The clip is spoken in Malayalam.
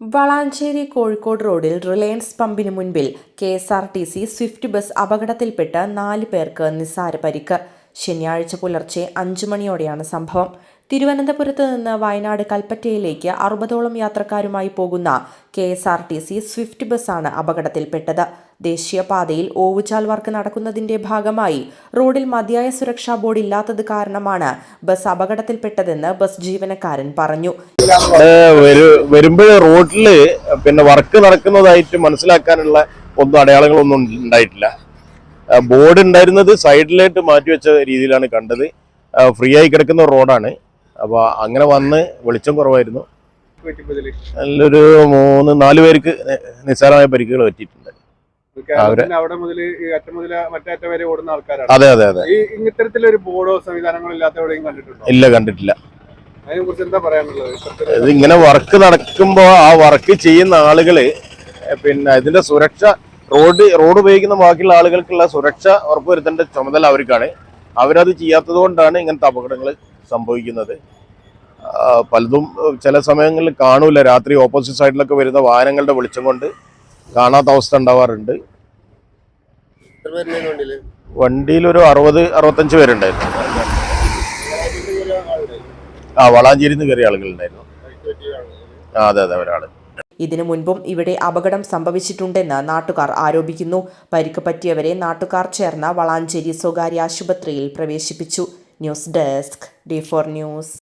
വളാഞ്ചേരി കോഴിക്കോട് റോഡിൽ റിലയൻസ് പമ്പിന് മുൻപിൽ K S R T C Swift bus അപകടത്തിൽപ്പെട്ട് നാല് പേർക്ക് നിസ്സാര പരിക്ക്. ശനിയാഴ്ച പുലർച്ചെ അഞ്ചു മണിയോടെയാണ് സംഭവം. തിരുവനന്തപുരത്ത് നിന്ന് വയനാട് കൽപ്പറ്റയിലേക്ക് അറുപതോളം യാത്രക്കാരുമായി പോകുന്ന K S R T C Swift ബസ്സാണ് അപകടത്തിൽപ്പെട്ടത്. ദേശീയപാതയിൽ ഓവുചാൽ വർക്ക് നടക്കുന്നതിന്റെ ഭാഗമായി റോഡിൽ മതിയായ സുരക്ഷാ ബോർഡ് ഇല്ലാത്തത് കാരണമാണ് ബസ് അപകടത്തിൽപ്പെട്ടതെന്ന് ബസ് ജീവനക്കാരൻ പറഞ്ഞു. വരുമ്പോൾ റോഡിൽ പിന്നെ വർക്ക് നടക്കുന്നതായിട്ട് മനസ്സിലാക്കാനുള്ള ഒന്നും അടയാളങ്ങളൊന്നും ഉണ്ടായിട്ടില്ല. ബോർഡ് ഉണ്ടായിരുന്നത് സൈഡിലായിട്ട് മാറ്റിവെച്ച രീതിയിലാണ് കണ്ടത്. ഫ്രീ ആയി കിടക്കുന്ന റോഡാണ്. അപ്പോൾ അങ്ങനെ വന്ന് വെളിച്ചം കുറവായിരുന്നു. നല്ലൊരു മൂന്ന് നാല് പേർക്ക് നിസ്സാരമായ പരിക്കുകൾ പറ്റിയിട്ടുണ്ട്. അവിടെ മുതൽ അറ്റം മുതൽ മറ്റേ അറ്റം വരെ ഓടുന്ന ആൾക്കാരാണ്. അതെ അതെ അതെ. ഈ ഇത്തരത്തിലൊരു ബോർഡോ സംവിധാനങ്ങളോ ഇല്ലാത്ത എവിടെയും കണ്ടിട്ടുണ്ടോ? ഇല്ല കണ്ടിട്ടില്ല. അതിനെ കുറിച്ച് എന്താ പറയാനുള്ളത്? ഇത് ഇങ്ങനെ വർക്ക് നടക്കുമ്പോൾ ആ വർക്ക് ചെയ്യുന്ന ആളുകൾ പിന്നെ ഇതിന്റെ സുരക്ഷ റോഡ് റോഡ് ഉപയോഗിക്കുന്ന ബാക്കിയുള്ള ആളുകൾക്കുള്ള സുരക്ഷ ഉറപ്പുവരുത്തേണ്ട ചുമതല അവർക്കാണ്. അവരത് ചെയ്യാത്തത് കൊണ്ടാണ് ഇങ്ങനത്തെ അപകടങ്ങൾ സംഭവിക്കുന്നത്. പലതും ചില സമയങ്ങളിൽ കാണൂല. രാത്രി ഓപ്പോസിറ്റ് സൈഡിലൊക്കെ വരുന്ന വാഹനങ്ങളുടെ വെളിച്ചം കൊണ്ട് കാണാത്ത അവസ്ഥ ഉണ്ടാവാറുണ്ട്. വണ്ടിയിൽ? ഒരു അറുപത് അറുപത്തഞ്ച് പേരുണ്ടായിരുന്നു. ആ വളാഞ്ചേരിന്ന് കയറിയ ആളുകളുണ്ടായിരുന്നു. ആ അതെ അതെ ഒരാൾ. ഇതിനു മുൻപും ഇവിടെ അപകടം സംഭവിച്ചിട്ടുണ്ടെന്ന് നാട്ടുകാർ ആരോപിക്കുന്നു. പരിക്ക് പറ്റിയവരെ നാട്ടുകാർ ചേർന്ന വളാഞ്ചേരി സ്വകാര്യ ആശുപത്രിയിൽ പ്രവേശിപ്പിച്ചു. News desk D four news.